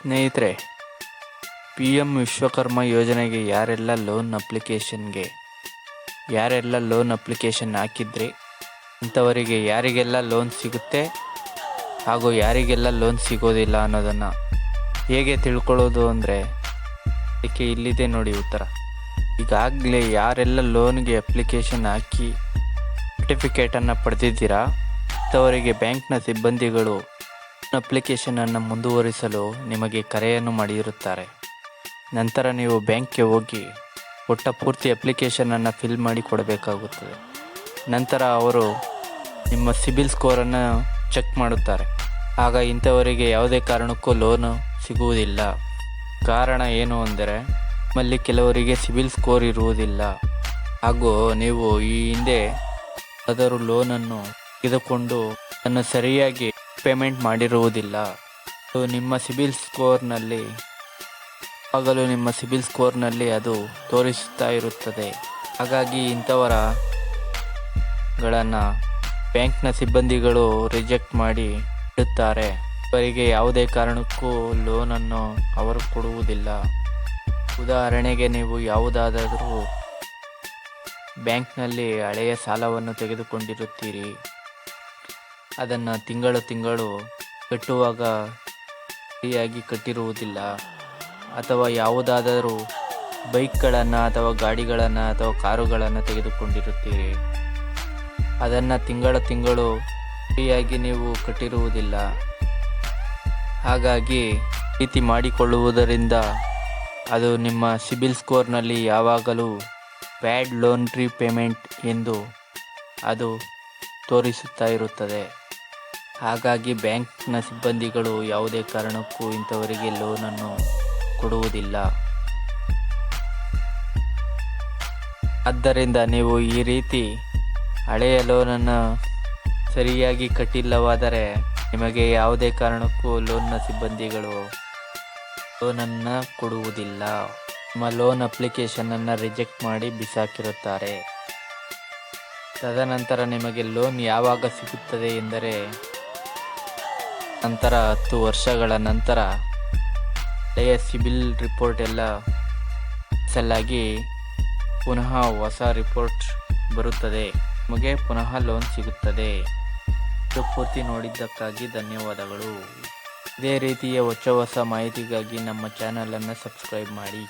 ಸ್ನೇಹಿತರೆ, P M Vishwakarma ಯೋಜನೆಗೆ ಯಾರೆಲ್ಲ ಲೋನ್ ಅಪ್ಲಿಕೇಶನ್ಗೆ ಯಾರೆಲ್ಲ ಲೋನ್ ಅಪ್ಲಿಕೇಶನ್ ಹಾಕಿದ್ರಿ, ಇಂಥವರಿಗೆ ಯಾರಿಗೆಲ್ಲ ಲೋನ್ ಸಿಗುತ್ತೆ ಹಾಗೂ ಯಾರಿಗೆಲ್ಲ ಲೋನ್ ಸಿಗೋದಿಲ್ಲ ಅನ್ನೋದನ್ನು ಹೇಗೆ ತಿಳ್ಕೊಳ್ಳೋದು ಅಂದರೆ, ಅದಕ್ಕೆ ಇಲ್ಲಿದೆ ನೋಡಿ ಉತ್ತರ. ಈಗಾಗಲೇ ಯಾರೆಲ್ಲ ಲೋನ್ಗೆ ಅಪ್ಲಿಕೇಶನ್ ಹಾಕಿ ಸರ್ಟಿಫಿಕೇಟನ್ನು ಪಡೆದಿದ್ದೀರಾ, ಇಂಥವರಿಗೆ ಬ್ಯಾಂಕ್ನ ಸಿಬ್ಬಂದಿಗಳು ಅಪ್ಲಿಕೇಶನನ್ನು ಮುಂದುವರಿಸಲು ನಿಮಗೆ ಕರೆಯನ್ನು ಮಾಡಿರುತ್ತಾರೆ. ನಂತರ ನೀವು ಬ್ಯಾಂಕ್ಗೆ ಹೋಗಿ ಕೊಟ್ಟ ಪೂರ್ತಿ ಅಪ್ಲಿಕೇಶನನ್ನು ಫಿಲ್ ಮಾಡಿ ಕೊಡಬೇಕಾಗುತ್ತದೆ. ನಂತರ ಅವರು ನಿಮ್ಮ ಸಿಬಿಲ್ ಸ್ಕೋರನ್ನು ಚೆಕ್ ಮಾಡುತ್ತಾರೆ. ಆಗ ಇಂಥವರಿಗೆ ಯಾವುದೇ ಕಾರಣಕ್ಕೂ ಲೋನು ಸಿಗುವುದಿಲ್ಲ. ಕಾರಣ ಏನು ಅಂದರೆ, ನಿಮ್ಮಲ್ಲಿ ಕೆಲವರಿಗೆ ಸಿಬಿಲ್ ಸ್ಕೋರ್ ಇರುವುದಿಲ್ಲ. ಹಾಗೂ ನೀವು ಈ ಹಿಂದೆ ಅದರ ಲೋನನ್ನು ತೆಗೆದುಕೊಂಡು ಅದನ್ನು ಸರಿಯಾಗಿ ಪೇಮೆಂಟ್ ಮಾಡಿರುವುದಿಲ್ಲ. ಸೊ ನಿಮ್ಮ ಸಿಬಿಲ್ ಸ್ಕೋರ್ನಲ್ಲಿ, ಆಗಲು ನಿಮ್ಮ ಸಿಬಿಲ್ ಸ್ಕೋರ್ನಲ್ಲಿ ಅದು ತೋರಿಸುತ್ತಾ ಇರುತ್ತದೆ. ಹಾಗಾಗಿ ಇಂಥವರ ಗಳನ್ನು ಬ್ಯಾಂಕ್ನ ಸಿಬ್ಬಂದಿಗಳು ರಿಜೆಕ್ಟ್ ಮಾಡಿ ಇಡುತ್ತಾರೆ. ಅವರಿಗೆ ಯಾವುದೇ ಕಾರಣಕ್ಕೂ ಲೋನನ್ನು ಅವರು ಕೊಡುವುದಿಲ್ಲ. ಉದಾಹರಣೆಗೆ, ನೀವು ಯಾವುದಾದರೂ ಬ್ಯಾಂಕ್ನಲ್ಲಿ ಹಳೆಯ ಸಾಲವನ್ನು ತೆಗೆದುಕೊಂಡಿರುತ್ತೀರಿ. ಅದನ್ನು ತಿಂಗಳು ತಿಂಗಳು ಕಟ್ಟುವಾಗ ಸರಿಯಾಗಿ ಕಟ್ಟಿರುವುದಿಲ್ಲ. ಅಥವಾ ಯಾವುದಾದರೂ ಬೈಕ್ಗಳನ್ನು ಅಥವಾ ಗಾಡಿಗಳನ್ನು ಅಥವಾ ಕಾರುಗಳನ್ನು ತೆಗೆದುಕೊಂಡಿರುತ್ತೀರಿ. ಅದನ್ನು ತಿಂಗಳ ತಿಂಗಳು ಸರಿಯಾಗಿ ನೀವು ಕಟ್ಟಿರುವುದಿಲ್ಲ. ಹಾಗಾಗಿ ರೀತಿ ಮಾಡಿಕೊಳ್ಳುವುದರಿಂದ ಅದು ನಿಮ್ಮ ಸಿಬಿಲ್ ಸ್ಕೋರ್ನಲ್ಲಿ ಯಾವಾಗಲೂ ಬ್ಯಾಡ್ ಲೋನ್ ರೀಪೇಮೆಂಟ್ ಎಂದು ಅದು ತೋರಿಸುತ್ತಾ ಇರುತ್ತದೆ. ಹಾಗಾಗಿ ಬ್ಯಾಂಕ್ನ ಸಿಬ್ಬಂದಿಗಳು ಯಾವುದೇ ಕಾರಣಕ್ಕೂ ಇಂಥವರಿಗೆ ಲೋನನ್ನು ಕೊಡುವುದಿಲ್ಲ. ಆದ್ದರಿಂದ ನೀವು ಈ ರೀತಿ ಹಳೆಯ ಲೋನನ್ನು ಸರಿಯಾಗಿ ಕಟ್ಟಿಲ್ಲವಾದರೆ ನಿಮಗೆ ಯಾವುದೇ ಕಾರಣಕ್ಕೂ ಲೋನ್ನ ಸಿಬ್ಬಂದಿಗಳು ಲೋನನ್ನು ಕೊಡುವುದಿಲ್ಲ. ನಿಮ್ಮ ಲೋನ್ ಅಪ್ಲಿಕೇಶನನ್ನು ರಿಜೆಕ್ಟ್ ಮಾಡಿ ಬಿಸಾಕಿರುತ್ತಾರೆ. ತದನಂತರ ನಿಮಗೆ ಲೋನ್ ಯಾವಾಗ ಸಿಗುತ್ತದೆ ಎಂದರೆ ನಂತರ ಹತ್ತು ವರ್ಷಗಳ ನಂತರ ಹಳೆಯ ಸಿಬಿಲ್ ರಿಪೋರ್ಟ್ ಎಲ್ಲ ಸಲ್ಲಾಗಿ ಪುನಃ ಹೊಸ ರಿಪೋರ್ಟ್ ಬರುತ್ತದೆ. ನಿಮಗೆ ಪುನಃ ಲೋನ್ ಸಿಗುತ್ತದೆ. ಇದು ಪೂರ್ತಿ ನೋಡಿದ್ದಕ್ಕಾಗಿ ಧನ್ಯವಾದಗಳು. ಇದೇ ರೀತಿಯ ಹೊಸ ಹೊಸ ಮಾಹಿತಿಗಾಗಿ ನಮ್ಮ ಚಾನಲನ್ನು ಸಬ್ಸ್ಕ್ರೈಬ್ ಮಾಡಿ.